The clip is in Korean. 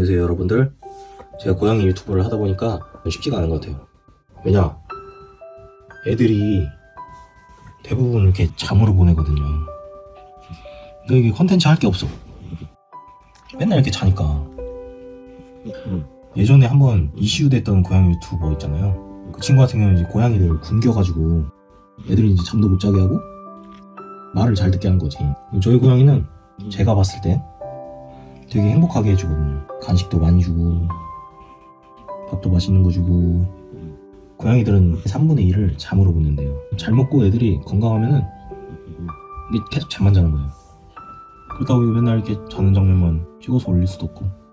여러분들 제가 고양이 유튜브를 하다 보니까 쉽지가 않은 것 같아요. 왜냐? 애들이 대부분 이렇게 잠으로 보내거든요. 그러니까 이게 컨텐츠 할 게 없어. 맨날 이렇게 자니까. 예전에 한번 이슈 됐던 고양이 유튜버 있잖아요. 그 친구 같은 경우는 이제 고양이를 굶겨가지고 애들이 이제 잠도 못 자게 하고 말을 잘 듣게 하는 거지. 저희 고양이는 제가 봤을 때 되게 행복하게 해주거든요. 간식도 많이 주고, 밥도 맛있는 거 주고, 고양이들은 3분의 1을 잠으로 보낸대요. 잘 먹고 애들이 건강하면은 계속 잠만 자는 거예요. 그렇다고 맨날 이렇게 자는 장면만 찍어서 올릴 수도 없고.